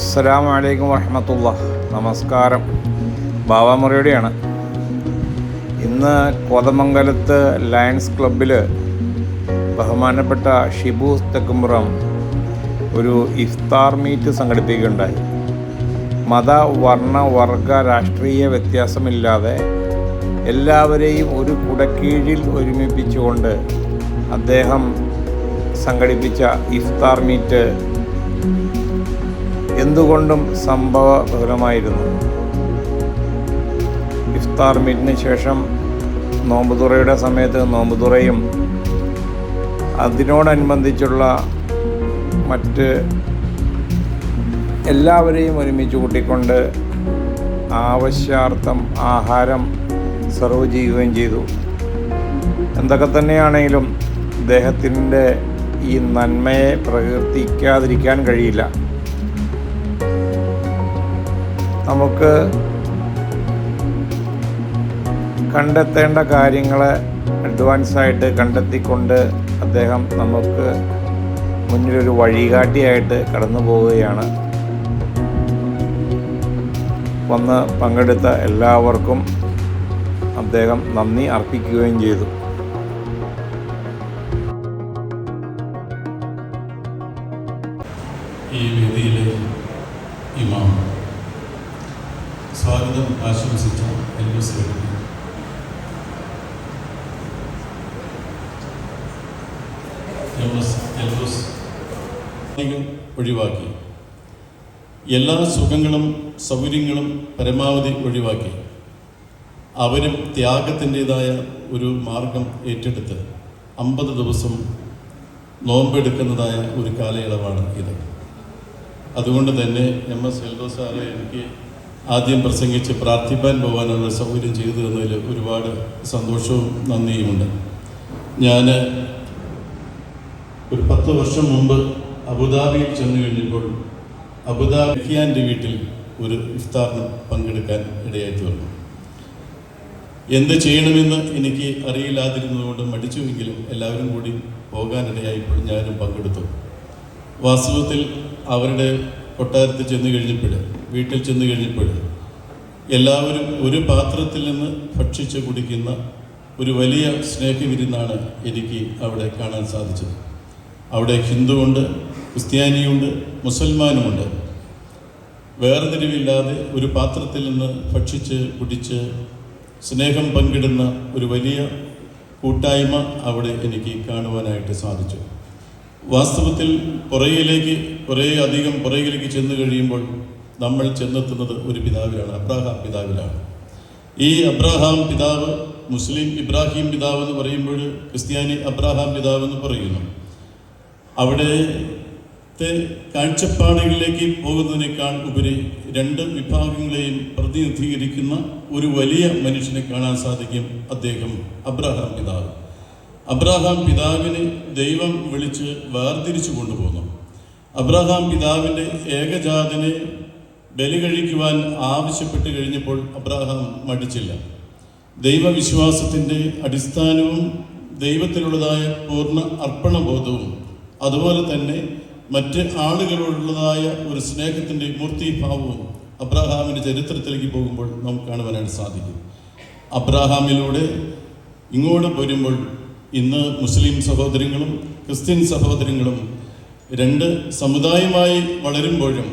അസ്സലാമു അലൈക്കും വറഹമത്തുള്ള. നമസ്കാരം. ബാബാമുറിയുടെയാണ് ഇന്ന് കോതമംഗലത്ത് ലയൺസ് ക്ലബിൽ ബഹുമാനപ്പെട്ട ഷിബു തെക്കുംപുറം ഒരു ഇഫ്താർ മീറ്റ് സംഘടിപ്പിക്കുകയുണ്ടായി. മത വർണ വർഗ രാഷ്ട്രീയ വ്യത്യാസമില്ലാതെ എല്ലാവരെയും ഒരു കുടക്കീഴിൽ ഒരുമിപ്പിച്ചുകൊണ്ട് അദ്ദേഹം സംഘടിപ്പിച്ച ഇഫ്താർ മീറ്റ് എന്തുകൊണ്ടും സംഭവബഹുലമായിരുന്നു ഇഫ്താർ മീറ്റിന് ശേഷം നോമ്പുതുറയുടെ സമയത്ത് നോമ്പുതുറയും അതിനോടനുബന്ധിച്ചുള്ള മറ്റ് എല്ലാവരെയും ഒരുമിച്ച് കൂട്ടിക്കൊണ്ട് ആവശ്യാർത്ഥം ആഹാരം സെർവ് ചെയ്യുകയും ചെയ്തു. എന്തൊക്കെ തന്നെയാണെങ്കിലും അദ്ദേഹത്തിന്റെ ഈ നന്മയെ പ്രകീർത്തിക്കാതിരിക്കാൻ കഴിയില്ല. നമുക്ക് കണ്ടെത്തേണ്ട കാര്യങ്ങളെ അഡ്വാൻസായിട്ട് കണ്ടെത്തിക്കൊണ്ട് അദ്ദേഹം നമുക്ക് മുന്നിലൊരു വഴികാട്ടിയായിട്ട് കടന്നു പോവുകയാണ്. വന്ന് പങ്കെടുത്ത എല്ലാവർക്കും അദ്ദേഹം നന്ദി അർപ്പിക്കുകയും ചെയ്തു. എല്ലാ സുഖങ്ങളും സൗകര്യങ്ങളും പരമാവധി ഒഴിവാക്കി. അവരും ത്യാഗത്തിന്റെതായ ഒരു മാർഗം ഏറ്റെടുത്ത് അമ്പത് ദിവസം നോമ്പെടുക്കുന്നതായ ഒരു കാലയളവാണ് ഇത്. അതുകൊണ്ട് തന്നെ എം എസ് എൽദോ സാറ് എനിക്ക് ആദ്യം പ്രസംഗിച്ച് പ്രാർത്ഥിപ്പാൻ പോകാനുള്ള സൗകര്യം ചെയ്തു തന്നതിൽ ഒരുപാട് സന്തോഷവും നന്ദിയുമുണ്ട്. ഞാൻ ഒരു പത്ത് വർഷം മുമ്പ് അബുദാബിയിൽ ചെന്ന് കഴിഞ്ഞപ്പോൾ അബുദാബി ഖിയാന്റെ വീട്ടിൽ ഒരു ഇഫ്താറിന് പങ്കെടുക്കാൻ ഇടയായി തീർന്നു എന്ത് ചെയ്യണമെന്ന് എനിക്ക് അറിയില്ലാതിരുന്നതുകൊണ്ട് മടിച്ചുവെങ്കിലും എല്ലാവരും കൂടി പോകാനിടയായപ്പോൾ ഞാനും പങ്കെടുത്തു. വാസ്തവത്തിൽ അവരുടെ കൊട്ടാരത്തിൽ ചെന്ന് കഴിഞ്ഞപ്പോൾ വീട്ടിൽ ചെന്ന് കഴിഞ്ഞപ്പോൾ എല്ലാവരും ഒരു പാത്രത്തിൽ നിന്ന് ഭക്ഷിച്ച് കുടിക്കുന്ന ഒരു വലിയ സ്നേഹവിരുന്നാണ് എനിക്ക് അവിടെ കാണാൻ സാധിച്ചത്. അവിടെ ഹിന്ദുവുണ്ട് ക്രിസ്ത്യാനിയുണ്ട് മുസൽമാനുമുണ്ട്. വേർതിരിവില്ലാതെ ഒരു പാത്രത്തിൽ നിന്ന് ഭക്ഷിച്ച് കുടിച്ച് സ്നേഹം പങ്കിടുന്ന ഒരു വലിയ കൂട്ടായ്മ അവിടെ എനിക്ക് കാണുവാനായിട്ട് സാധിച്ചു. വാസ്തവത്തിൽ പുറകിലേക്ക് കുറേ അധികം പുറകിലേക്ക് ചെന്ന് കഴിയുമ്പോൾ നമ്മൾ ചെന്നെത്തുന്നത് ഒരു പിതാവിലാണ് അബ്രാഹാം പിതാവിലാണ്. ഈ അബ്രാഹാം പിതാവ് മുസ്ലിം ഇബ്രാഹിം പിതാവ് എന്ന് പറയുമ്പോൾ ക്രിസ്ത്യാനി അബ്രാഹാം പിതാവ് എന്ന് പറയുന്നു. അവിടുത്തെ കാഴ്ചപ്പാടുകളിലേക്ക് പോകുന്നതിനേക്കാൾ ഉപരി രണ്ട് വിഭാഗങ്ങളെയും പ്രതിനിധീകരിക്കുന്ന ഒരു വലിയ മനുഷ്യനെ കാണാൻ സാധിക്കും അദ്ദേഹം അബ്രഹാം പിതാവ്. അബ്രഹാം പിതാവിനെ ദൈവം വിളിച്ച് വേർതിരിച്ചു കൊണ്ടുപോകുന്നു അബ്രഹാം പിതാവിന്റെ ഏകജാതനെ ബലി കഴിക്കുവാൻ ആവശ്യപ്പെട്ട് കഴിഞ്ഞപ്പോൾ അബ്രഹാം മടിച്ചില്ല. ദൈവവിശ്വാസത്തിന്റെ അടിസ്ഥാനവും ദൈവത്തിലുള്ളതായ പൂർണ അർപ്പണബോധവും അതുപോലെ തന്നെ മറ്റ് ആളുകളോടുള്ളതായ ഒരു സ്നേഹത്തിന്റെ മൂർത്തിഭാവവും അബ്രാഹാമിന്റെ ചരിത്രത്തിലേക്ക് പോകുമ്പോൾ നമുക്ക് കാണുവാനായിട്ട് സാധിക്കും. അബ്രഹാമിലൂടെ ഇങ്ങോട്ട് വരുമ്പോൾ ഇന്ന് മുസ്ലിം സഹോദരങ്ങളും ക്രിസ്ത്യൻ സഹോദരങ്ങളും രണ്ട് സമുദായമായി വളരുമ്പോഴും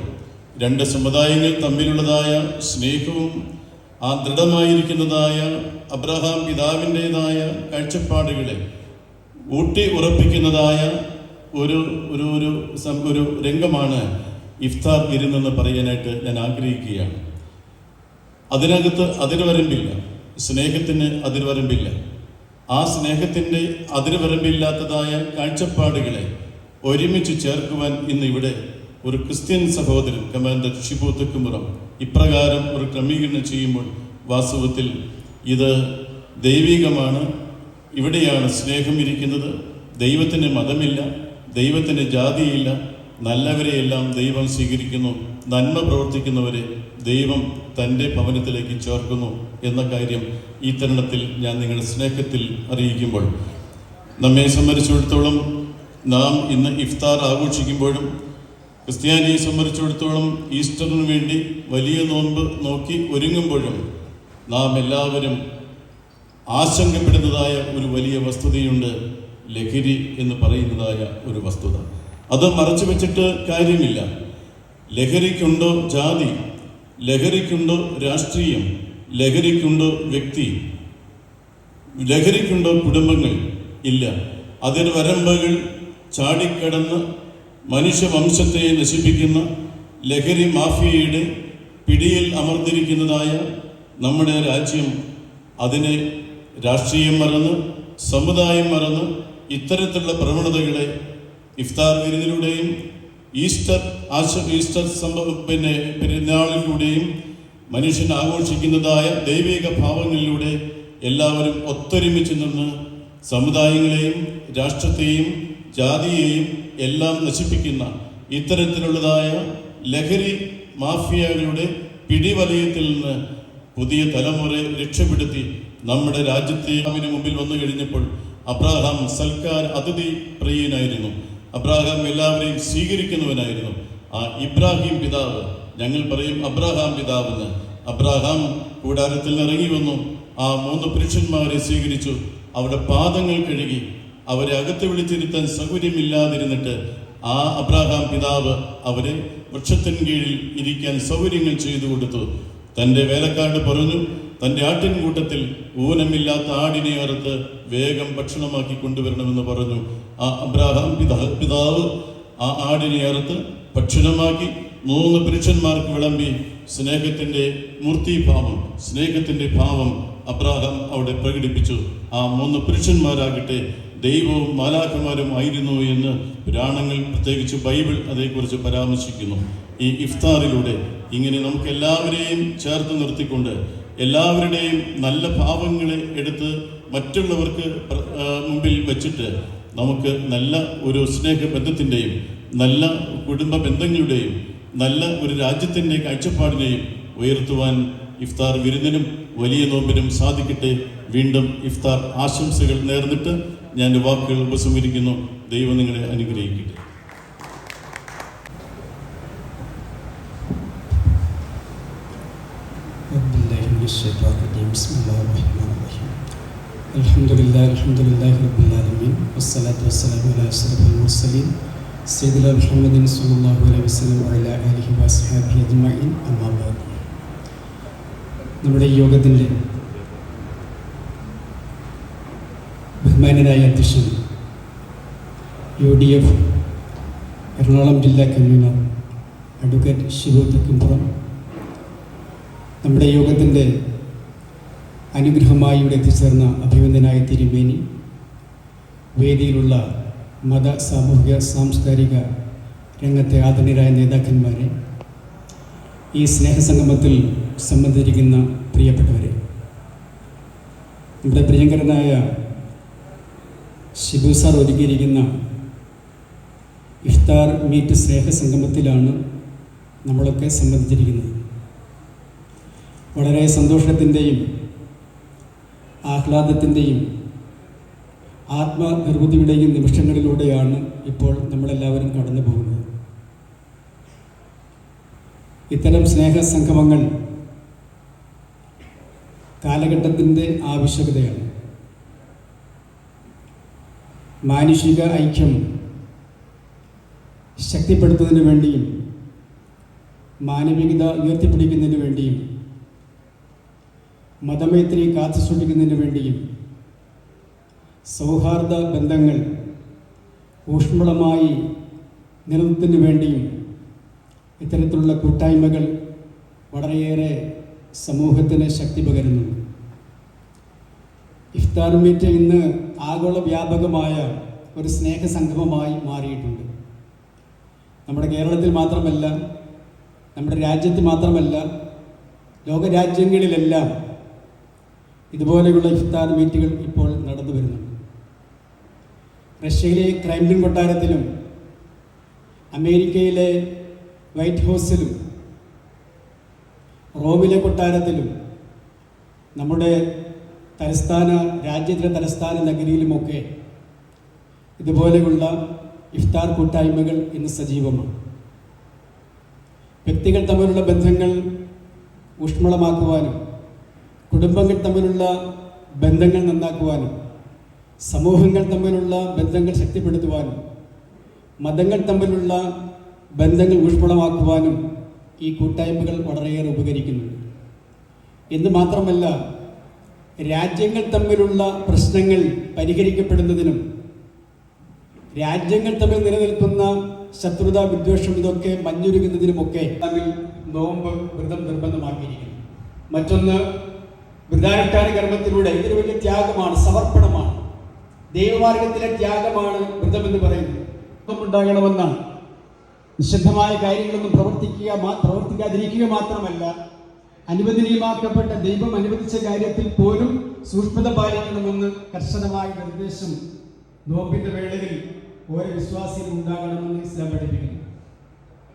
രണ്ട് സമുദായങ്ങൾ തമ്മിലുള്ളതായ സ്നേഹവും ആ ദൃഢമായിരിക്കുന്നതായ അബ്രഹാം പിതാവിന്റെതായ കാഴ്ചപ്പാടുകളെ ഊട്ടി ഉറപ്പിക്കുന്നതായ ഒരു ഒരു ഒരു ഒരു രംഗമാണ് ഇഫ്താർ വിരുന്നെന്ന് പറയാനായിട്ട് ഞാൻ ആഗ്രഹിക്കുകയാണ്. അതിനകത്ത് അതിർവരമ്പില്ല സ്നേഹത്തിന് അതിർവരമ്പില്ല ആ സ്നേഹത്തിന്റെ അതിർവരമ്പില്ലാത്തതായ കാഴ്ചപ്പാടുകളെ ഒരുമിച്ച് ചേർക്കുവാൻ ഇന്ന് ഇവിടെ ഒരു ക്രിസ്ത്യൻ സഹോദരൻ കമാൻഡർ ഷിബു തെക്കുമുറം ഇപ്രകാരം ഒരു ക്രമീകരണം ചെയ്യുമ്പോൾ വാസ്തവത്തിൽ ഇത് ദൈവികമാണ്. ഇവിടെയാണ് സ്നേഹം ഇരിക്കുന്നത്. ദൈവത്തിന് മതമില്ല. ദൈവത്തിന് ജാതിയില്ല നല്ലവരെയെല്ലാം ദൈവം സ്വീകരിക്കുന്നു നന്മ പ്രവർത്തിക്കുന്നവരെ ദൈവം തന്റെ ഭവനത്തിലേക്ക് ചേർക്കുന്നു എന്ന കാര്യം ഈ തരുണത്തിൽ ഞാൻ നിങ്ങളുടെ സ്നേഹത്തിൽ അറിയിക്കുമ്പോൾ. നമ്മെ സംബന്ധിച്ചിടത്തോളം നാം ഇന്ന് ഇഫ്താർ ആഘോഷിക്കുമ്പോഴും ക്രിസ്ത്യാനിയെ സംബന്ധിച്ചിടത്തോളം ഈസ്റ്ററിന് വേണ്ടി വലിയ നോമ്പ് നോക്കി ഒരുങ്ങുമ്പോഴും നാം എല്ലാവരും ആശങ്കപ്പെടുന്നതായ ഒരു വലിയ വസ്തുതയുണ്ട്. ലഹരി എന്ന് പറയുന്നതായ ഒരു വസ്തുത. അത് മറച്ചു വെച്ചിട്ട് കാര്യമില്ല. ലഹരിക്കുണ്ടോ ജാതി? ലഹരിക്കുണ്ടോ രാഷ്ട്രീയം? ലഹരിക്കുണ്ടോ വ്യക്തി? ലഹരിക്കുണ്ടോ കുടുംബങ്ങൾ? ഇല്ല. അതിന് വരമ്പകൾ ചാടിക്കടന്ന് മനുഷ്യവംശത്തെ നശിപ്പിക്കുന്ന ലഹരി മാഫിയയുടെ പിടിയിൽ അമർന്നിരിക്കുന്നതായ നമ്മുടെ രാജ്യം അതിനെ രാഷ്ട്രീയം മറന്ന് സമുദായം മറന്ന് ഇത്തരത്തിലുള്ള പ്രവണതകളെ ഇഫ്താർ വിരുന്നിലൂടെയും ഈസ്റ്റർ ആശ ഈസ്റ്റർ സംഭവ പിന്നെ പെരുന്നാളിലൂടെയും മനുഷ്യൻ ആഘോഷിക്കുന്നതായ ദൈവിക ഭാവങ്ങളിലൂടെ എല്ലാവരും ഒത്തൊരുമിച്ച് നിന്ന് സമുദായങ്ങളെയും രാഷ്ട്രത്തെയും ജാതിയെയും എല്ലാം നശിപ്പിക്കുന്ന ഇത്തരത്തിലുള്ളതായ ലഹരി മാഫിയകളുടെ പിടിവലയത്തിൽ നിന്ന് പുതിയ തലമുറയെ രക്ഷപ്പെടുത്തി നമ്മുടെ രാജ്യത്തെ അവന് മുമ്പിൽ വന്നു കഴിഞ്ഞപ്പോൾ അബ്രാഹാം സൽക്കാർ അതിഥി പ്രിയനായിരുന്നു. അബ്രാഹാം എല്ലാവരെയും സ്വീകരിക്കുന്നവനായിരുന്നു. ആ ഇബ്രാഹിം പിതാവ് ഞങ്ങൾ പറയും അബ്രാഹാം പിതാവെന്ന്. അബ്രാഹാം കൂടാരത്തിൽ ഇറങ്ങി വന്നു. ആ മൂന്ന് പുരുഷന്മാരെ സ്വീകരിച്ചു. അവരുടെ പാദങ്ങൾ കഴുകി അവരെ അകത്ത് വിളിച്ചിരുത്താൻ സൗകര്യമില്ലാതിരുന്നിട്ട് ആ അബ്രാഹാം പിതാവ് അവരെ വൃക്ഷത്തിന് കീഴിൽ ഇരിക്കാൻ സൗകര്യങ്ങൾ ചെയ്തു കൊടുത്തു. തന്റെ വേലക്കാട് പറഞ്ഞു തന്റെ ആട്ടിൻകൂട്ടത്തിൽ ഊനമില്ലാത്ത ആടിനെ അറുത്ത് വേഗം ഭക്ഷണമാക്കി കൊണ്ടുവരണമെന്ന് പറഞ്ഞു. ആ അബ്രാഹാം പിതാ പിതാവ് ആ ആടിനെ അറുത്ത് ഭക്ഷണമാക്കി മൂന്ന് പുരുഷന്മാർക്ക് വിളമ്പി സ്നേഹത്തിന്റെ മൂർത്തിഭാവം സ്നേഹത്തിന്റെ ഭാവം അബ്രാഹാം അവിടെ പ്രകടിപ്പിച്ചു. ആ മൂന്ന് പുരുഷന്മാരാകട്ടെ ദൈവവും മാലാഖമാരും ആയിരുന്നു എന്ന് പുരാണങ്ങൾ പ്രത്യേകിച്ച് ബൈബിൾ അതേക്കുറിച്ച് പരാമർശിക്കുന്നു. ഈ ഇഫ്താറിലൂടെ ഇങ്ങനെ നമുക്ക് എല്ലാവരെയും ചേർത്ത് നിർത്തിക്കൊണ്ട് എല്ലാവരുടെയും നല്ല ഭാവങ്ങളെ എടുത്ത് മറ്റുള്ളവർക്ക് മുമ്പിൽ വെച്ചിട്ട് നമുക്ക് നല്ല ഒരു സ്നേഹബന്ധത്തിന്റെയും നല്ല കുടുംബ ബന്ധങ്ങളുടെയും നല്ല ഒരു രാജ്യത്തിന്റെ കാഴ്ചപ്പാടിനെയും ഉയർത്തുവാൻ ഇഫ്താർ വിരുന്നിനും വലിയ നോമ്പിനും സാധിക്കട്ടെ. വീണ്ടും ഇഫ്താർ ആശംസകൾ നേർന്നിട്ട് ഞാൻ വാക്കുകൾ ഉപസംഹരിക്കുന്നു. ദൈവം നിങ്ങളെ അനുഗ്രഹിക്കട്ടെ. الشيطان الرجيم بسم الله الرحمن الرحيم الحمد لله الحمد لله رب العالمين والصلاة والسلام على أشرف المرسلين سيدنا محمد صلى الله عليه وسلم وعلى آله وأصحابه أجمعين أما بعد നമ്മുടെ ഈ യോഗത്തിൻ്റെ ബഹുമാനനായ അധ്യക്ഷൻ യു ഡി എഫ് എറണാകുളം ജില്ലാ കൺവീനർ അഡ്വക്കേറ്റ് ശിവ തെക്കുംപുറം നമ്മുടെ യോഗത്തിന്റെ അനുഗ്രഹമായി ഇവിടെ എത്തിച്ചേർന്ന അഭിനന്ദനായ തിരുമേനി വേദിയിലുള്ള മത സാമൂഹിക സാംസ്കാരിക രംഗത്തെ ആദരണീയരായ നേതാക്കന്മാരെ ഈ സ്നേഹസംഗമത്തിൽ സംബന്ധിച്ചിരിക്കുന്ന പ്രിയപ്പെട്ടവരെ. ഇവിടെ പ്രിയങ്കരനായ ഷിബു സാർ ഒരുക്കിയിരിക്കുന്ന ഇഫ്താർ മീറ്റ് സ്നേഹസംഗമത്തിലാണ് നമ്മളൊക്കെ സംബന്ധിച്ചിരിക്കുന്നത്. വളരെ സന്തോഷത്തിന്റെയും ആഹ്ലാദത്തിന്റെയും ആത്മനിർവൃതിയുടെയും നിമിഷങ്ങളിലൂടെയാണ് ഇപ്പോൾ നമ്മളെല്ലാവരും കടന്നു പോകുന്നത്. ഇത്തരം സ്നേഹസംഗമങ്ങൾ കാലഘട്ടത്തിന്റെ ആവശ്യകതയാണ്. മാനുഷിക ഐക്യം ശക്തിപ്പെടുത്തുന്നതിന് വേണ്ടിയും മാനവികത ഉയർത്തിപ്പിടിക്കുന്നതിന് വേണ്ടിയും മതമൈത്രി കാത്തു സൂക്ഷിക്കുന്നതിന് വേണ്ടിയും സൗഹാർദ്ദ ബന്ധങ്ങൾ ഊഷ്മളമായി നിലനിർത്തുന്നതിന് വേണ്ടിയും ഇത്തരത്തിലുള്ള കൂട്ടായ്മകൾ വളരെയേറെ സമൂഹത്തിന് ശക്തി പകരുന്നു. ഇഫ്താർ മീറ്റ് ഇന്ന് ആഗോള വ്യാപകമായ ഒരു സ്നേഹ സംഗമമായി മാറിയിട്ടുണ്ട്. നമ്മുടെ കേരളത്തിൽ മാത്രമല്ല നമ്മുടെ രാജ്യത്ത് മാത്രമല്ല ലോകരാജ്യങ്ങളിലെല്ലാം ഇതുപോലെയുള്ള ഇഫ്താർ മീറ്റുകൾ ഇപ്പോൾ നടന്നു വരുന്നുണ്ട് റഷ്യയിലെ ക്രൈംലിൻ കൊട്ടാരത്തിലും അമേരിക്കയിലെ വൈറ്റ് ഹൗസിലും റോമിലെ കൊട്ടാരത്തിലും നമ്മുടെ തലസ്ഥാന രാജ്യത്തിലെ തലസ്ഥാന നഗരിയിലുമൊക്കെ ഇതുപോലെയുള്ള ഇഫ്താർ കൂട്ടായ്മകൾ ഇന്ന് സജീവമാണ്. വ്യക്തികൾ തമ്മിലുള്ള ബന്ധങ്ങൾ ഊഷ്മളമാക്കുവാനും കുടുംബങ്ങൾ തമ്മിലുള്ള ബന്ധങ്ങൾ നന്നാക്കുവാനും സമൂഹങ്ങൾ തമ്മിലുള്ള ബന്ധങ്ങൾ ശക്തിപ്പെടുത്തുവാനും മതങ്ങൾ തമ്മിലുള്ള ബന്ധങ്ങൾ ഊഷ്മളമാക്കുവാനും ഈ കൂട്ടായ്മകൾ വളരെയേറെ ഉപകരിക്കുന്നു എന്ന് മാത്രമല്ല രാജ്യങ്ങൾ തമ്മിലുള്ള പ്രശ്നങ്ങൾ പരിഹരിക്കപ്പെടുന്നതിനും രാജ്യങ്ങൾ തമ്മിൽ നിലനിൽക്കുന്ന ശത്രുത വിദ്വേഷം ഇതൊക്കെ മഞ്ഞുരുകുന്നതിനുമൊക്കെ തമ്മിൽ നോമ്പ് വ്രതം നിർബന്ധമാക്കിയിരിക്കുന്നു. മറ്റൊന്ന് വൃതാനുഷ്ഠാന കർമ്മത്തിലൂടെ ഇതൊരു വലിയ ത്യാഗമാണ് സമർപ്പണമാണ്. ദൈവമാർഗത്തിലെ ത്യാഗമാണ് വ്രതം എന്ന് പറയുന്നത്. ഉണ്ടാകണമെന്നാണ്. നിഷിദ്ധമായ കാര്യങ്ങളൊന്നും പ്രവർത്തിക്കുക പ്രവർത്തിക്കാതിരിക്കുക മാത്രമല്ല അനുവദനീയമാക്കപ്പെട്ട ദൈവം അനുവദിച്ച കാര്യത്തിൽ പോലും സൂക്ഷ്മത പാലിക്കണമെന്ന് കർശനമായ നിർദ്ദേശം നോമ്പിന്റെ വേളയിൽ ഓരോ വിശ്വാസിയും ഉണ്ടാകണമെന്ന് ഇസ്ലാം പഠിപ്പിക്കുന്നു.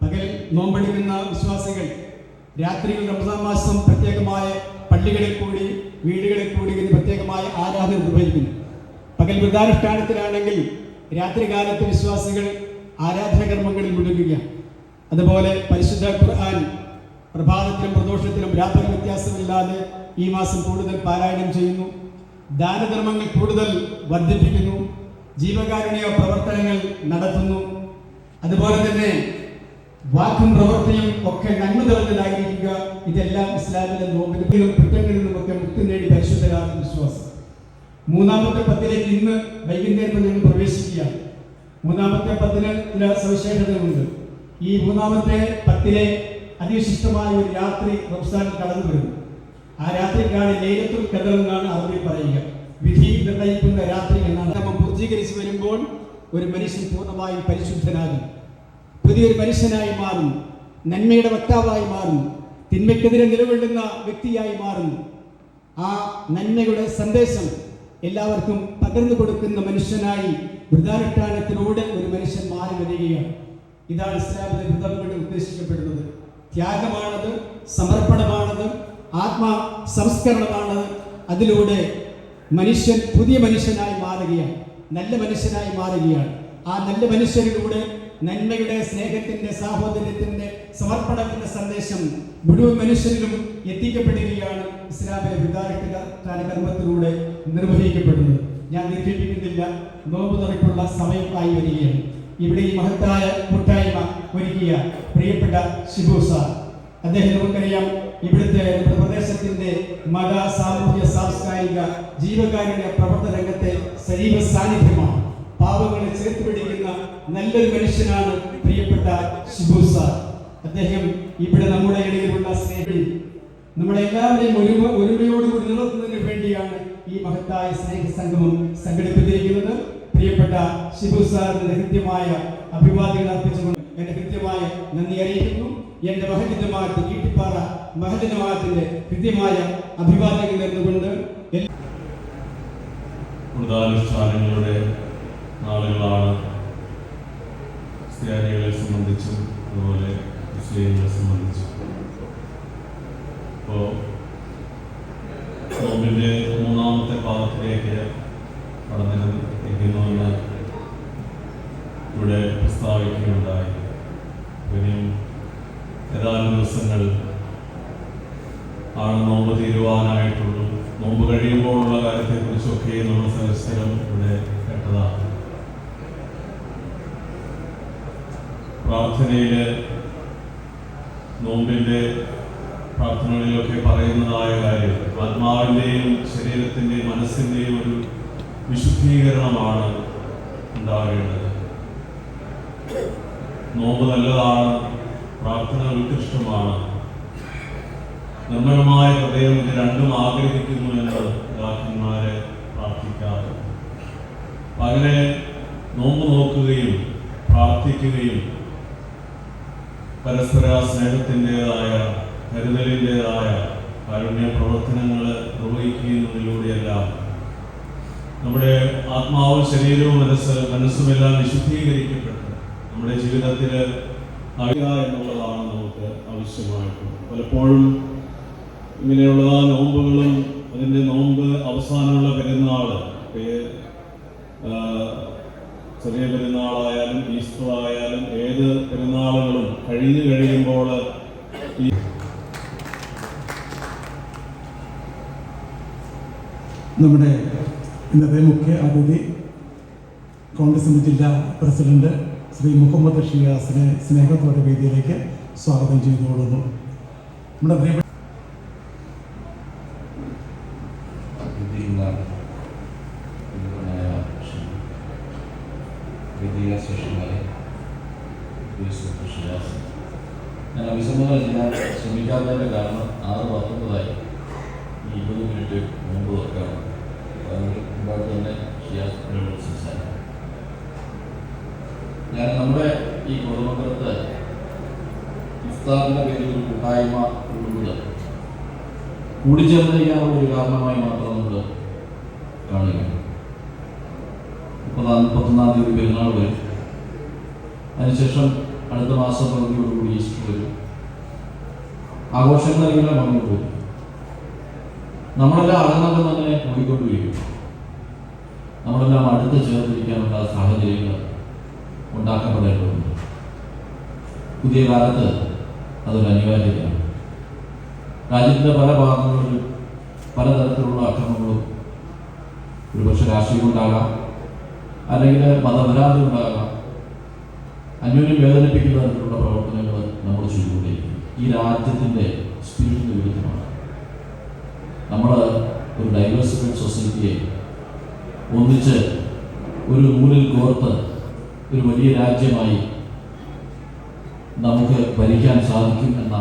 പകൽ നോമ്പെടുക്കുന്ന വിശ്വാസികൾ രാത്രിയിൽ റംസാൻ മാസം പ്രത്യേകമായ പള്ളികളിൽ കൂടി വീടുകളിൽ കൂടി ഇതിന് പ്രത്യേകമായ ആരാധന നിർവഹിക്കുന്നു. പകൽ വൃദ്ധാനുഷ്ഠാനത്തിലാണെങ്കിൽ രാത്രികാലത്ത് വിശ്വാസികൾ ആരാധന കർമ്മങ്ങളിൽ മുഴുകുക. അതുപോലെ പരിശുദ്ധ ഖുർആൻ പ്രഭാതത്തിലും പ്രദോഷത്തിലും രാത്രി വ്യത്യാസമില്ലാതെ ഈ മാസം കൂടുതൽ പാരായണം ചെയ്യുന്നു. ദാനധർമ്മങ്ങൾ കൂടുതൽ വർദ്ധിപ്പിക്കുന്നു. ജീവകാരുണ്യ പ്രവർത്തനങ്ങൾ നടത്തുന്നു. അതുപോലെ തന്നെ വാക്കും പ്രവൃത്തിയും ഒക്കെ നന്മ നിറഞ്ഞതായിരിക്കുക. ഇതെല്ലാം ഇസ്ലാമിലെ നോമ്പിലും കുറ്റങ്ങളിലും ഒക്കെ മുക്തി നേടി പരിശുദ്ധരാകുന്ന വിശ്വാസം. മൂന്നാമത്തെ പത്തിലേക്ക് ഇന്ന് വൈകുന്നേരം ഞങ്ങൾ പ്രവേശിക്കുകയാണ്. മൂന്നാമത്തെ പത്തിന് ചില സവിശേഷതകളുണ്ട്. ഈ മൂന്നാമത്തെ പത്തിലെ അതിവിശിഷ്ടമായ ഒരു രാത്രി റംസാൻ കടന്നു വരുന്നു. ആ രാത്രിക്കാണ് ലേലത്തുൽ കദർ എന്നാണ് പറയുക. വിധി നിർണയിക്കുന്ന രാത്രി എന്നാണ്. നമ്മൾ പൂർത്തീകരിച്ച് വരുമ്പോൾ ഒരു മനുഷ്യൻ പൂർണമായും പരിശുദ്ധനാകും പുതിയൊരു മനുഷ്യനായി മാറും നന്മയുടെ വക്താവായി മാറും തിന്മയ്ക്കെതിരെ നിലകൊള്ളുന്ന വ്യക്തിയായി മാറുന്നു. ആ നന്മയുടെ സന്ദേശം എല്ലാവർക്കും പകർന്നു കൊടുക്കുന്ന മനുഷ്യനായി വൃതാനുഷ്ഠാനത്തിലൂടെ ഒരു മനുഷ്യൻ മാറി വരികയാണ്. ഇതാണ് ഇസ്ലാമിലെ വൃതം കൊണ്ട് ഉദ്ദേശിക്കപ്പെടുന്നത്. ത്യാഗമാണത് സമർപ്പണമാണത് ആത്മാ സംസ്കരണമാണത് അതിലൂടെ മനുഷ്യൻ പുതിയ മനുഷ്യനായി മാറുകയാണ്. നല്ല മനുഷ്യനായി മാറുകയാണ്. ആ നല്ല മനുഷ്യരിലൂടെ നന്മയുടെ സ്നേഹത്തിന്റെ സാഹോദര്യത്തിന്റെ സമർപ്പണത്തിന്റെ സന്ദേശം മുഴുവൻ മനുഷ്യരിലും എത്തിക്കപ്പെടുകയാണ്. ഇസ്ലാമിലെ കർമ്മത്തിലൂടെ നിർവഹിക്കപ്പെടുന്നത്. ഞാൻ ദീർഘിപ്പിക്കുന്നില്ല. നോമ്പ് തുറക്കുള്ള സമയം ആയി വരികയാണ്. ഇവിടെ ഈ മഹത്തായ കൂട്ടായ്മ ഒരുക്കിയ പ്രിയപ്പെട്ട ഷിബു സാർ. അദ്ദേഹം നമുക്കറിയാം ഇവിടുത്തെ പ്രദേശത്തിന്റെ മത സാമൂഹ്യ സാംസ്കാരിക ജീവകാരുണ്യ പ്രവർത്തന രംഗത്തെ സജീവ സാന്നിധ്യമാണ്. പാവങ്ങളെ ചേർത്ത് പിടിക്കുന്ന നല്ലൊരു മനുഷ്യനാണ് പ്രിയപ്പെട്ട ഷിബു സാർ. അദ്ദേഹം ഇവിടെ നമ്മുടെ ഇടയിലുള്ള സ്നേഹി നമ്മുടെ എല്ലാവരെയും ഒരുമ ഒരുമയോടുകൂടി നിലനിർത്തുന്നതിന് വേണ്ടിയാണ് ഈ മഹത്തായ സ്നേഹ സംഗമം സംഘടിപ്പിച്ചിരിക്കുന്നത്. പ്രിയപ്പെട്ട ഷിബു സാറിന്റെ ഹൃദ്യമായ അഭിവാദ്യങ്ങൾ അർപ്പിച്ചുകൊണ്ട് എന്റെ ഹൃദ്യമായ നന്ദി അറിയിക്കുന്നു. എന്റെ മഹജിതമാറ്റ് കീട്ടിപ്പാറ മഹജിതമാറ്റിന്റെ ഹൃദ്യമായ അഭിവാദ്യങ്ങൾ നേർന്നുകൊണ്ട് എല്ലാ നാളുകളാണ് ക്രിസ്ത്യാനികളെ സംബന്ധിച്ചും അതുപോലെ മുസ്ലിങ്ങളെ സംബന്ധിച്ചും. ഇപ്പോൾ നോമ്പിന്റെ മൂന്നാമത്തെ പാദത്തിലേക്ക് കടന്നിരിക്കുന്നുവെന്ന് ഇവിടെ പ്രസ്താവിക്കുകയുണ്ടായി. ഇനിയും ഏതാനും ദിവസങ്ങൾ ആണ് നോമ്പ് തീരുവാനായിട്ടുള്ളൂ. നോമ്പ് കഴിയുമ്പോഴുള്ള കാര്യത്തെക്കുറിച്ചൊക്കെ നമ്മൾ സവിസ്തരം ഇവിടെ കേട്ടതാണ്. പ്രാർത്ഥനയിൽ നോമ്പിന്റെ പ്രാർത്ഥനകളിലൊക്കെ പറയുന്നതായ കാര്യം ആത്മാവിന്റെയും ശരീരത്തിന്റെയും മനസ്സിന്റെയും ഒരു വിശുദ്ധീകരണമാണ് ഉണ്ടാകേണ്ടത്. നോമ്പ് നല്ലതാണ് പ്രാർത്ഥന ഉത്കൃഷ്ടമാണ്. നിർമ്മലമായ ഹൃദയം ഇത് രണ്ടും ആഗ്രഹിക്കുന്നു എന്ന് പിതാക്കന്മാരെ പ്രാർത്ഥിക്കാറ് അങ്ങനെ നോമ്പ് നോക്കുകയും പ്രാർത്ഥിക്കുകയും പരസ്പര സ്നേഹത്തിന്റെതായ കരുതലിന്റെതായ കാരുണ്യ പ്രവർത്തനങ്ങൾ നിർവഹിക്കുന്നതിലൂടെയെല്ലാം നമ്മുടെ ആത്മാവും ശരീരവും മനസ്സ് മനസ്സുമെല്ലാം വിശുദ്ധീകരിക്കപ്പെട്ട് നമ്മുടെ ജീവിതത്തിൽ ആകുക എന്നുള്ളതാണ് നമുക്ക് ആവശ്യമായിട്ടുള്ളത്. പലപ്പോഴും ഇങ്ങനെയുള്ള നോമ്പുകളും അതിന്റെ നോമ്പ് അവസാനമുള്ള പെരുന്നാൾ ചെറിയ പെരുന്നാളായാലും ഈസ്റ്റർ ആയാലും ഏത് പെരുന്നാളുകളും കഴിഞ്ഞു കഴിയുമ്പോൾ നമ്മുടെ ഇന്നത്തെ മുഖ്യ അതിഥി കോൺഗ്രസിന്റെ ജില്ലാ പ്രസിഡന്റ് ശ്രീ മുഹമ്മദ് ഷിയാസിനെ സ്നേഹത്തോടെ വേദിയിലേക്ക് സ്വാഗതം ചെയ്തുകൊള്ളുന്നു. നമ്മുടെ പ്രിയപ്പെട്ട വിധിയുള്ള ബഹുമാനായ ശ്രീ വിധിക ശിഷ്യന്മാരെ യൂസുഫ് ഷിയാസ് ഞാൻ അഭിസംബോധന ചെയ്യാൻ ശ്രമിക്കാത്തതിന്റെ കാരണം ആറ് പത്തൊമ്പതായി ഈ ഇരുപത് മിനിറ്റ് മുമ്പ് തുറക്കണം അതുകൊണ്ട് മുമ്പാട് തന്നെ ഷിയാസ് എന്നോട് സംസാരിക്കും ഞാൻ നമ്മുടെ ഈ കുടുംബത്ത് ഇഫ്താറിന്റെ പേരിൽ ഒരു കൂട്ടായ്മ കൂടുന്നത് കൂടിച്ചേർന്നിരിക്കാനുള്ള ഒരു കാരണമായി മാത്രം നമ്മൾ കാണുക മുപ്പതാം മുപ്പത്തൊന്നാം തീയതി പെരുന്നാൾ വരും. അതിനുശേഷം അടുത്ത മാസം പകുതിയോടുകൂടി ഈസ്റ്റർ വരും. ആഘോഷങ്ങളെല്ലാം വന്നു പോകും. നമ്മളെല്ലാം അകന്നകം തന്നെ പോയിക്കൊണ്ടിരിക്കും. നമ്മളെല്ലാം അടുത്ത് ചേർന്നിരിക്കാനുള്ള സാഹചര്യങ്ങൾ ഉണ്ടാക്കപ്പെടേണ്ടതുണ്ട്. പുതിയ കാലത്ത് അതൊരു അനിവാര്യതയാണ്. രാജ്യത്തിന്റെ പല ഭാഗങ്ങളിലും പലതരത്തിലുള്ള അക്രമങ്ങളും ഒരുപക്ഷെ രാഷ്ട്രീയം ഉണ്ടാകാം അല്ലെങ്കിൽ മതപരാധി ഉണ്ടാകാം അന്യോന്യം വേദനിപ്പിക്കുന്ന തരത്തിലുള്ള പ്രവർത്തനങ്ങൾ നമ്മൾ ചെയ്തുകൊണ്ടിരിക്കും ഈ രാജ്യത്തിന്റെ സ്പിരിറ്റിന് വിരുദ്ധമാണ്. നമ്മൾ ഒരു ഡൈവേഴ്സിഫൈഡ് സൊസൈറ്റിയെ ഒന്നിച്ച് ഒരു നൂലിൽ കോർത്ത് ഒരു വലിയ രാജ്യമായി നമുക്ക് ഭരിക്കാൻ സാധിക്കും എന്ന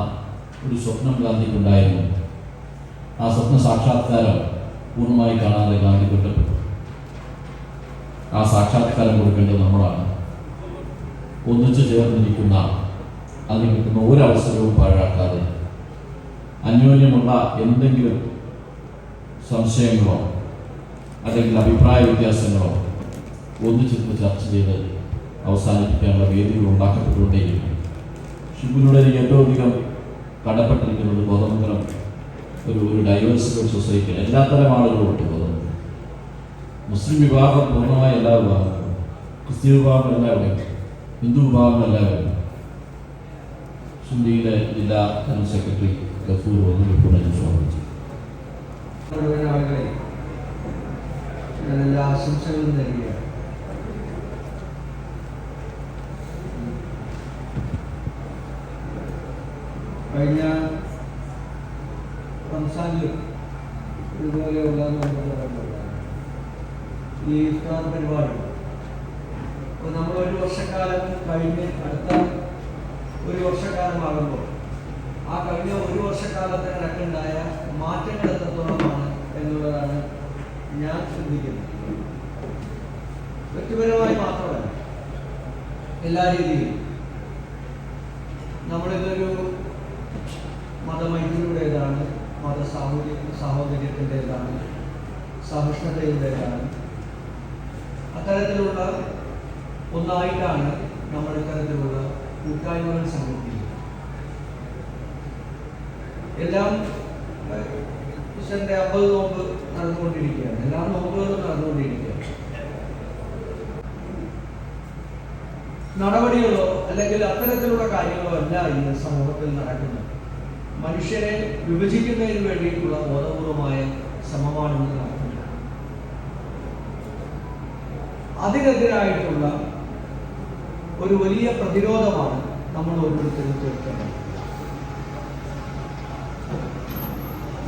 ഒരു സ്വപ്നം ഗാന്ധിക്കുണ്ടായിരുന്നു. ആ സ്വപ്ന സാക്ഷാത്കാരം പൂർണമായി കാണാതെ ഗാന്ധി കൊല്ലപ്പെട്ടു ആ സാക്ഷാത്കാരം കൊടുക്കേണ്ടത് നമ്മളാണ്. ഒന്നിച്ചു ചേർന്നിരിക്കുന്ന അതിന് കിട്ടുന്ന ഒരവസരവും പാഴാക്കാതെ അന്യോന്യമുള്ള എന്തെങ്കിലും സംശയങ്ങളോ അല്ലെങ്കിൽ അഭിപ്രായ വ്യത്യാസങ്ങളോ ഒന്നിച്ചിരുന്ന് ചർച്ച ചെയ്ത് അവസാനിപ്പിക്കാനുള്ള വേദികൾ ഉണ്ടാക്കപ്പെട്ടുകൊണ്ടേയിരിക്കും ഷിബുനോട് എനിക്ക് ഏറ്റവും അധികം കടപ്പെട്ടിരിക്കുന്നത് ബോധമംഗലം ഒരു ഒരു ഡൈവേഴ്സ് സൊസൈറ്റി എല്ലാത്തരം ആളുകളും ഉണ്ട് ബോധമംഗലം മുസ്ലിം വിഭാഗം പൂർണമായ എല്ലാ വിഭാഗങ്ങളും ക്രിസ്ത്യൻ വിഭാഗം എല്ലാവരും ഹിന്ദു വിഭാഗം എല്ലാവരും സുന്ദിയിലെ ജില്ലാ ജനറൽ സെക്രട്ടറി ഗഫൂർ വന്ന് റിപ്പോർട്ട് ഞാൻ സ്വാഗതം ചെയ്തു മുഴുവൻ ആളുകളെ ഞാൻ എല്ലാ ആശംസകളും നൽകുകയാണ് കഴിഞ്ഞ റംസാനിൽ ഇതുപോലെയുള്ള. ഈ ഇഫ്താർ പരിപാടി അപ്പോൾ നമ്മൾ ഒരു വർഷക്കാലം കഴിഞ്ഞ് അടുത്ത ഒരു വർഷക്കാലമാകുമ്പോൾ ആ കഴിഞ്ഞ ഒരു വർഷക്കാലത്തെ കണക്കുണ്ടായ മാറ്റങ്ങൾ എത്രത്തോളമാണ് എന്നുള്ളതാണ് ഞാൻ ശ്രദ്ധിക്കുന്നത് വ്യക്തിപരമായി മാത്രമല്ല എല്ലാ രീതിയിലും നമ്മളിതൊരു മതമൈത്രിയുടേതാണ് മത സാഹോദര്യ സാഹോദര്യത്തിന്റെതാണ് സഹിഷ്ണുതയുടേതാണ്. അത്തരത്തിലുള്ള ഒന്നായിട്ടാണ് നമ്മൾ ഇത്തരത്തിലുള്ള കൂട്ടായ്മകൾ സംഘടിപ്പിക്കുന്നത് എല്ലാം ഏഹ്, ഈശ്വരന്റെ അമ്പത് നോമ്പ് നടന്നുകൊണ്ടിരിക്കുകയാണ്. എല്ലാ നോമ്പുകളും നടന്നുകൊണ്ടിരിക്കുകയാണ്. നടപടികളോ അല്ലെങ്കിൽ അത്തരത്തിലുള്ള കാര്യങ്ങളോ അല്ല ഇന്ന് സമൂഹത്തിൽ നടക്കുന്നത്. മനുഷ്യരെ വിഭജിക്കുന്നതിന് വേണ്ടിയിട്ടുള്ള ബോധപൂർവമായ ശ്രമമാണ് നടത്തുന്നത് അതിനെതിരായിട്ടുള്ള ഒരു വലിയ പ്രതിരോധമാണ് നമ്മൾ ഓരോരുത്തരും തീർക്കേണ്ടത്.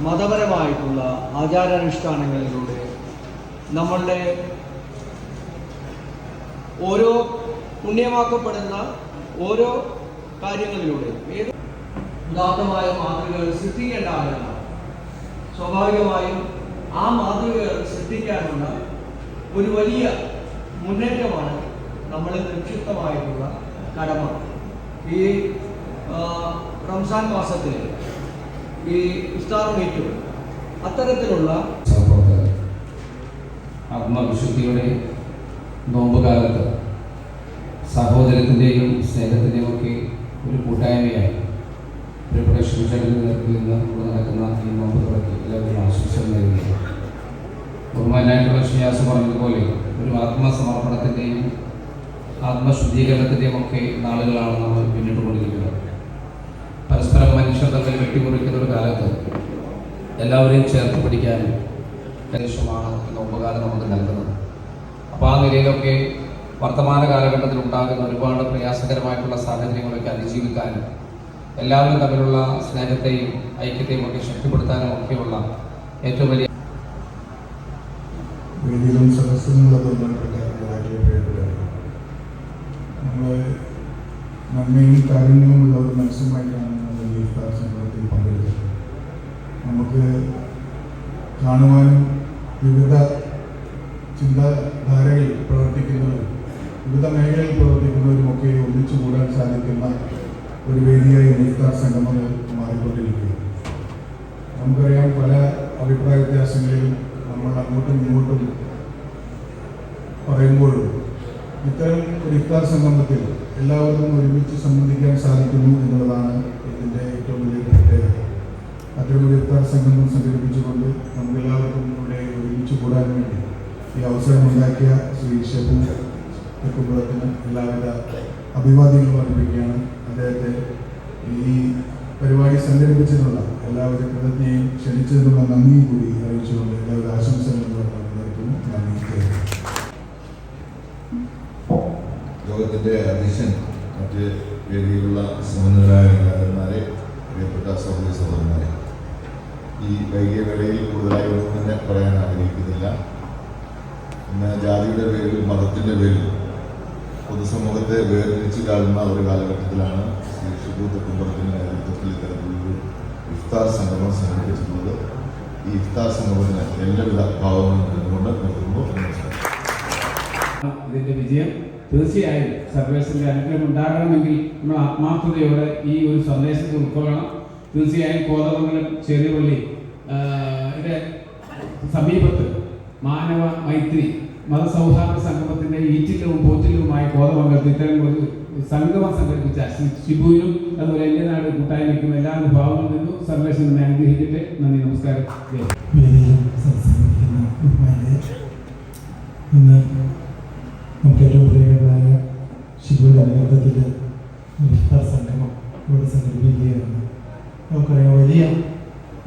മതപരമായിട്ടുള്ള ആചാരാനുഷ്ഠാനങ്ങളിലൂടെ നമ്മളുടെ ഓരോ പുണ്യമാക്കപ്പെടുന്ന ഓരോ കാര്യങ്ങളിലൂടെ ഏത് ഉദാത്തമായ മാതൃകകൾ സൃഷ്ടിക്കേണ്ട ആളുകളാണ്. സ്വാഭാവികമായും ആ മാതൃകകൾ സൃഷ്ടിക്കാനുള്ള ഒരു വലിയ മുന്നേറ്റമാണ് നമ്മൾ നിക്ഷിപ്തമായിട്ടുള്ള കടമ. ഈ റംസാൻ മാസത്തിൽ ഈ ഇഫ്താർ മീറ്റും അത്തരത്തിലുള്ള ആത്മവിശുദ്ധിയുടെ ആത്മവിശുദ്ധിയുടെ നോമ്പുകാലത്ത് സഹോദരത്തിന്റെയും സ്നേഹത്തിന്റെയും ഒക്കെ ഒരു കൂട്ടായ്മയായി. പ്രിയപ്പെട്ട ശിവചടങ്ങിൽ നിന്ന് ഇവിടെ നടക്കുന്ന ഈ നോമ്പ് തുറക്കി എല്ലാവരും ആശംസകൾ നൽകുകയാണ് ബഹുമാനായിട്ടുള്ള ഷിയാസ് പറഞ്ഞതുപോലെ ഒരു ആത്മസമർപ്പണത്തിന്റെയും ആത്മശുദ്ധീകരണത്തിന്റെയും ഒക്കെ നാളുകളാണ് നമ്മൾ പിന്നിട്ട് കൊണ്ടിരിക്കുന്നത്. പരസ്പരം മനുഷ്യർ തമ്മിൽ വെട്ടിമുറിക്കുന്ന ഒരു കാലത്ത് എല്ലാവരെയും ചേർത്ത് പിടിക്കാനും ലക്ഷ്യമാണ് എന്ന ഉപകാരം നമുക്ക് നൽകുന്നത്. അപ്പോൾ ആ നിലയിലൊക്കെ വർത്തമാന കാലഘട്ടത്തിൽ ഉണ്ടാകുന്ന ഒരുപാട് പ്രയാസകരമായിട്ടുള്ള സാഹചര്യങ്ങളൊക്കെ അതിജീവിക്കാനും എല്ലാവരും തമ്മിലുള്ള സ്നേഹത്തെയും ഐക്യത്തെയും ഒക്കെ ശക്തിപ്പെടുത്താനും ഒക്കെയുള്ള ഏറ്റവും വലിയ വേദിയിലും പ്രിയപ്പെട്ടവരെ നമ്മൾ നന്മയും കാരുണ്യവുമുള്ള ഒരു മനസ്സുമായിട്ടാണ് നമ്മൾ ഈ ഇഫ്താർ സംഗമത്തിൽ പങ്കെടുത്തത് നമുക്ക് കാണുവാനും വിവിധ ചിന്താധാരയിൽ പ്രവർത്തിക്കുന്നവരും വിവിധ മേഖലയിൽ പ്രവർത്തിക്കുന്നവരും ഒക്കെ ഒന്നിച്ചു കൂടാൻ സാധിക്കുന്ന ഒരു വേദിയായി ഇഫ്താർ സംഗമങ്ങൾ മാറിക്കൊണ്ടിരിക്കുകയാണ് നമുക്കറിയാം പല അഭിപ്രായ വ്യത്യാസങ്ങളിലും നമ്മൾ അങ്ങോട്ടും ഇങ്ങോട്ടും പറയുമ്പോഴും ഇത്തരം ഒരു ഇഫ്താർ സംഗമത്തിൽ എല്ലാവർക്കും ഒരുമിച്ച് സംബന്ധിക്കാൻ സാധിക്കുന്നു എന്നുള്ളതാണ് ഇതിന്റെ ഏറ്റവും വലിയ പ്രത്യേകത. അത്തരം ഒരു ഇഫ്താർ സംഗമം സംഘടിപ്പിച്ചുകൊണ്ട് നമുക്കെല്ലാവർക്കും ഇവിടെ ഒരുമിച്ച് കൂടാൻ വേണ്ടി ഈ അവസരം ഉണ്ടാക്കിയ ശ്രീ ഷെബു തെക്കുമ്പുറത്തിന് എല്ലാവിധ അഭിവാദ്യങ്ങളും അർപ്പിക്കുകയാണ് അദ്ദേഹത്തെ ഈ പരിപാടി സംഘടിപ്പിച്ചിട്ടുള്ള എല്ലാവരും കൃതജ്ഞയും ക്ഷണിച്ചതിനുള്ള നന്ദിയും കൂടി അറിയിച്ചുകൊണ്ട് എല്ലാവരും ആശംസകളും. ലോകത്തിന്റെ അധ്യക്ഷൻ മറ്റ് വേദിയിലുള്ള സമന്വരായ നേതാക്കന്മാരെ പ്രിയപ്പെട്ട സഹോദരി സഹോദരന്മാരെ ഈ വൈകിയ വേളയിൽ കൂടുതലായി ഒന്നും തന്നെ പറയാൻ ആഗ്രഹിക്കുന്നില്ല. ഇന്ന് ജാതിയുടെ പേരിൽ മതത്തിന്റെ പേരിൽ പൊതുസമൂഹത്തെ വേർതിരിച്ച് കാണുന്ന ഒരു കാലഘട്ടത്തിലാണ് ശ്രീ നേതൃത്വത്തിൽ ഇത്തരത്തിലൊരു ഇഫ്താർ സംഗമം സംഘടിപ്പിച്ചിട്ടുള്ളത്. ഈ ഇഫ്താർ സംഗമത്തിന് എല്ലാവിധ ഭാവങ്ങളും നിന്നുകൊണ്ട് നിർത്തുന്നു. ഇതിന്റെ വിജയം തീർച്ചയായും സർവേസിന്റെ അനുഗ്രഹം ഉണ്ടാകണമെങ്കിൽ നമ്മൾ ആത്മാർത്ഥതയോടെ ഈ ഒരു സന്ദേശത്തെ ഉൾക്കൊള്ളണം. തീർച്ചയായും കോതമംഗലം ചെറിയപള്ളി പള്ളി സമീപത്ത് മാനവ മൈത്രി മതസൗഹാർദ്ദ സംഗമത്തിന്റെ ഈറ്റിലും പോറ്റിലുമായി കോതമംഗലത്ത് ഇത്തരം ഒരു സംഗമം സംഘടിപ്പിച്ച ശ്രീ ഷിബുവിനും അതുപോലെ എന്റെ നാട് കൂട്ടായ്മയ്ക്കും എല്ലാ വിഭാഗങ്ങളിൽ നിന്നും സന്ദേശം തന്നെ അനുഗ്രഹിക്കട്ടെ. നന്ദി നമസ്കാരം.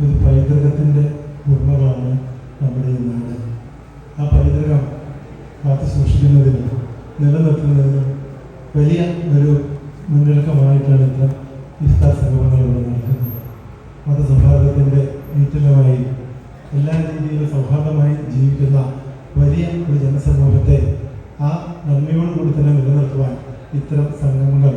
ഒരു പൈതൃകത്തിന്റെ ഉടമകളാണ് നമ്മുടെ ഈ നാട്. ആ പൈതൃകം കാത്തു സൂക്ഷിക്കുന്നതിനും നിലനിർത്തുന്നതിനും വലിയ ഒരു മുന്നൊരുക്കമായിട്ടാണ് ഇത്തരം ഇഫ്താർ സംഗമങ്ങൾ ഇവിടെ നടക്കുന്നത്. മതസൗഹാർദ്ദത്തിന്റെ ഈറ്റിലമായി എല്ലാ രീതിയിലും സൗഹാർദ്ദമായി ജീവിക്കുന്ന വലിയ ഒരു ജനസമൂഹത്തെ ആ നന്മയോടുകൂടി തന്നെ നിലനിർത്തുവാൻ ഇത്തരം സംഗമങ്ങൾ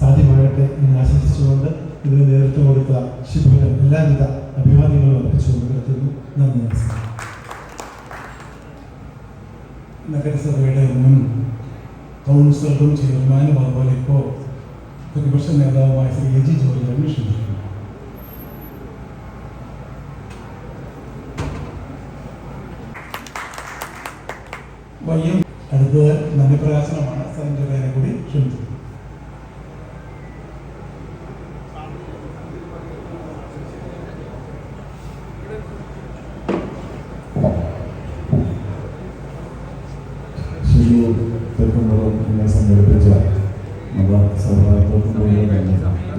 സാധ്യമാകട്ടെ എന്ന് ആശംസിച്ചുകൊണ്ട് ഇതിന് നേതൃത്വം കൊടുത്ത ശിബുവിന് എല്ലാവിധ അഭിവാദ്യങ്ങളും അർപ്പിച്ചുകൊണ്ട് നിർത്തുന്നു നന്ദി നമസ്കാരം. നഗരസഭയുടെ മുൻ കൗൺസിലറും ചെയർമാനും അതുപോലെ ഇപ്പോൾ പ്രതിപക്ഷ നേതാവുമായ ശ്രീ എ ജി ജോർജ് ക്ഷണിക്കുന്നു വയ്യം അടുത്തത് നന്ദിപ്രകാശനമാണ്. സഞ്ജയനെ കൂടി ക്ഷണിച്ചു ശിശു തെക്കുമ്പുറം എന്നെ സംഘടിപ്പിച്ച മത സൗഹാർദ്ദത്തിലൂടെ തന്നെ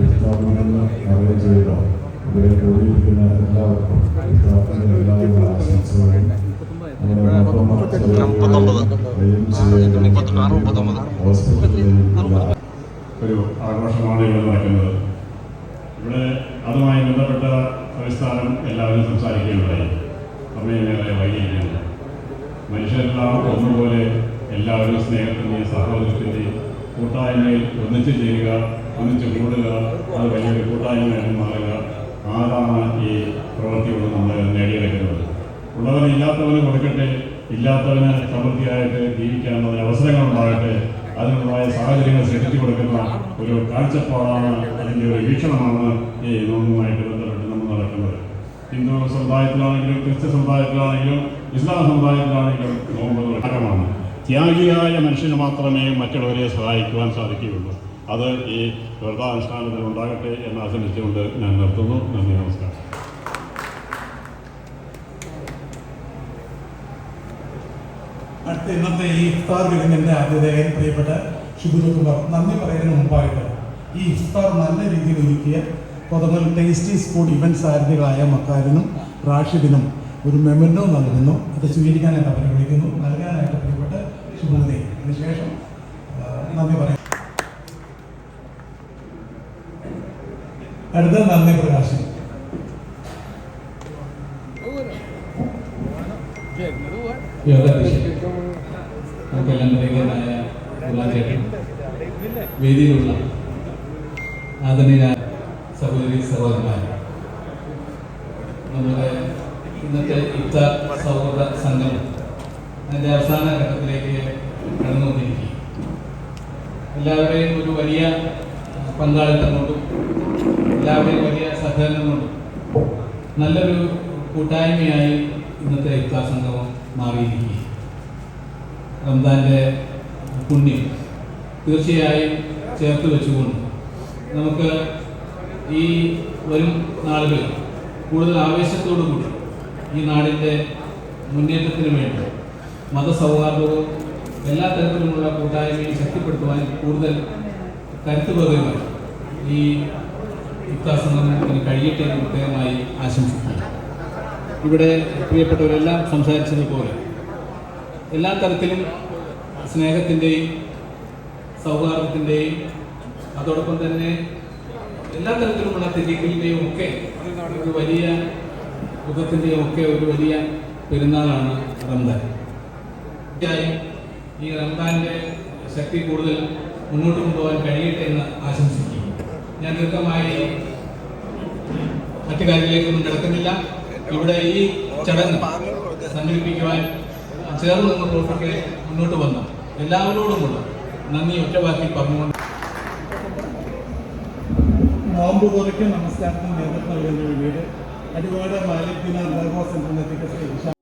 ഇഫ്താറിന് അറേഞ്ച് ചെയ്ത ഇവിടെ കൂടിയിരിക്കുന്ന എല്ലാവർക്കും ഇഫ്താറിന്റെ എല്ലാവിധ ആശംസകളും നമ്മുടെ എല്ലാ ഒരു ആഘോഷമാണ് ഇവിടെ നടക്കുന്നത്. ഇവിടെ അതുമായി ബന്ധപ്പെട്ട സംസ്ഥാനം എല്ലാവരും സംസാരിക്കുകയുണ്ടായി. സമയമേറെ വൈകിയില്ല. മനുഷ്യരെല്ലാം ഒന്നുപോലെ എല്ലാവരും സ്നേഹത്തിന്റെയും സഹോദരത്തിന്റെയും കൂട്ടായ്മയിൽ ഒന്നിച്ചു ചെയ്യുക ഒന്നിച്ചു കൂടുക അത് വലിയൊരു കൂട്ടായ്മയായിട്ട് മാറുക ആരാണ് ഈ പ്രവൃത്തിയോട് നമ്മൾ നേടിയെടുക്കുന്നത്? ഉള്ളവന് ഇല്ലാത്തവന് കൊടുക്കട്ടെ ഇല്ലാത്തവന് സമൃദ്ധിയായിട്ട് ജീവിക്കാനുള്ള അവസരങ്ങൾ ഉണ്ടാകട്ടെ അതിനുള്ളതായ സാഹചര്യങ്ങൾ സൃഷ്ടിച്ചു കൊടുക്കുന്ന ഒരു കാഴ്ചപ്പാടാണ് അതിന്റെ ഒരു വീക്ഷണമാണ് ഈ നോമ്പുമായിട്ട് ബന്ധപ്പെട്ട് നമ്മൾ നടക്കുന്നത്. ഹിന്ദു സമുദായത്തിലാണെങ്കിലും ക്രിസ്ത്യ സമുദായത്തിലാണെങ്കിലും ഇസ്ലാം സമുദായത്തിലാണെങ്കിലും നോമ്പ് ഭാഗമാണ് ത്യാഗിയായ മനുഷ്യന് മാത്രമേ മറ്റുള്ളവരെ സഹായിക്കുവാൻ സാധിക്കുകയുള്ളൂ. അത് ഈ വ്രതാനുഷ്ഠാനത്തിൽ ഉണ്ടാകട്ടെ എന്ന് ആശംസിച്ചുകൊണ്ട് ഞാൻ നിർത്തുന്നു. നന്ദി നമസ്കാരം. അടുത്ത ഇന്നത്തെ ഈ ഇഫ്താർ വിരുന്നിന്റെ ആതിഥേയൻ പ്രിയപ്പെട്ട ഷിബുദ് കുമാർ നന്ദി പറയുന്നതിന് മുമ്പായിട്ട് ഈ ഇഫ്താർ നല്ല രീതിയിൽ ഒരുക്കിയ കൊതമൽ ടേസ്റ്റി സ്കൂൾ ഇവന്റ് സാരഥികളായ മക്കാരനും റാഷിദിനും ഒരു മെമന്റോ നൽകുന്നു. അത് സ്വീകരിക്കാനായിട്ട് അവരെ വിളിക്കുന്നു. നൽകാനായിട്ട് പ്രിയപ്പെട്ട ഷിബുദെ അതിനുശേഷം നന്ദി പറയാം അടുത്ത നന്ദി പ്രകാശൻ യോഗാധ്യക്ഷൻ ചേട്ടൻ വേദിയിലുള്ള ആദരണീയ സഹോദരി സഹോദരന്മാർ നമ്മുടെ ഇന്നത്തെ യുദ്ധ സൗഹൃദ സംഘം അതിന്റെ അവസാന ഘട്ടത്തിലേക്ക് കടന്നുകൊണ്ടിരിക്കുക എല്ലാവരുടെയും ഒരു വലിയ പങ്കാളിത്തം കൊണ്ടും എല്ലാവരുടെയും വലിയ സഹകരണം കൊണ്ടും നല്ലൊരു കൂട്ടായ്മയായി ഇന്നത്തെ യുദ്ധ സംഗമം മാറിയിരിക്കുക റംദാന്റെ പുണ്യം തീർച്ചയായും ചേർത്ത് വെച്ചുകൊണ്ട് നമുക്ക് ഈ വരും നാളുകളിൽ കൂടുതൽ ആവേശത്തോടു കൂടി ഈ നാടിന്റെ മുന്നേറ്റത്തിന് വേണ്ടി മതസൗഹാർദ്ദവും എല്ലാ തരത്തിലുമുള്ള കൂട്ടായ്മയും ശക്തിപ്പെടുത്തുവാൻ കൂടുതൽ കരുത്ത് പകരുവാൻ ഈ യുക്താസംഗമത്തിന് കഴിയട്ടെ എന്ന് പ്രത്യേകമായി ആശംസിക്കുന്നു. ഇവിടെ പ്രിയപ്പെട്ടവരെല്ലാം സംസാരിച്ചതുപോലെ എല്ലാ തരത്തിലും സ്നേഹത്തിന്റെയും സൗഹാർദ്ദത്തിന്റെയും അതോടൊപ്പം തന്നെ എല്ലാ തരത്തിലുമുള്ള തിരികളുടെയും ഒക്കെ ഒരു വലിയ യുഗത്തിന്റെയും ഒക്കെ ഒരു വലിയ പെരുന്നാളാണ് റംദാൻ തീർച്ചയായും ഈ റംദാന്റെ ശക്തി കൂടുതൽ മുന്നോട്ട് കൊണ്ടുപോകാൻ കഴിയട്ടെ എന്ന് ആശംസിക്കുന്നു. ഞാൻ ദീർഘമായി മറ്റു കാര്യങ്ങളിലേക്കൊന്നും കിടക്കുന്നില്ല. ഇവിടെ ഈ ചടങ്ങ് സംഘടിപ്പിക്കുവാൻ ചേർന്ന് നിന്ന് പ്രവർത്തിക്കാൻ മുന്നോട്ട് വന്ന. എല്ലാവരോടുമുള്ള നന്ദി ഒറ്റവാക്കി പറഞ്ഞുകൊണ്ട് നോമ്പ് തുറയ്ക്ക് നമസ്കാരത്തിന് നേതൃത്വം നൽകുന്ന വീട്. അടിവാട് മാലിക് ദിനാർ ദർഗോ സെന്ററിനെത്തിക്കുന്ന